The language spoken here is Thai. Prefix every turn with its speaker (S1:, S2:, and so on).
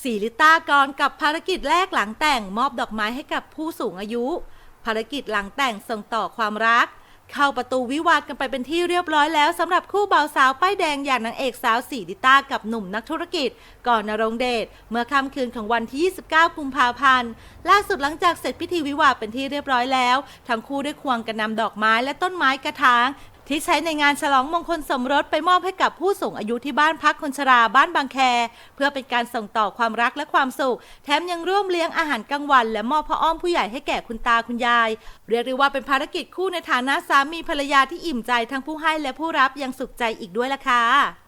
S1: สีลิต้ากรกับภารกิจแรกหลังแต่งมอบดอกไม้ให้กับผู้สูงอายุ ภารกิจหลังแต่งส่งต่อความรัก เข้าประตูวิวาทกันไปเป็นที่เรียบร้อยแล้วสำหรับคู่บ่าวสาวป้ายแดงอย่างนางเอกสาวสีลิต้ากับหนุ่มนักธุรกิจก่อนนรงเดชเมื่อค่ำคืนของวันที่ 29 กุมภาพันธ์ล่าสุดหลังจากเสร็จพิธีวิวาทเป็นที่เรียบร้อยแล้ว ทั้งคู่ได้ควงกันนำดอกไม้และต้นไม้กระถาง ที่ใช้ในงานฉลองมงคลสมรสไปมอบให้กับผู้สูงอายุที่บ้านพักคนชราบ้านบางแค เพื่อเป็นการส่งต่อความรักและความสุข แถมยังร่วมเลี้ยงอาหารกลางวัน และมอบผ้าอ้อมผู้ใหญ่ให้แก่คุณตาคุณยาย เรียกได้ว่าเป็นภารกิจคู่ในฐานะสามีภรรยาที่อิ่มใจทั้งผู้ให้และผู้รับยังสุขใจอีกด้วยล่ะค่ะ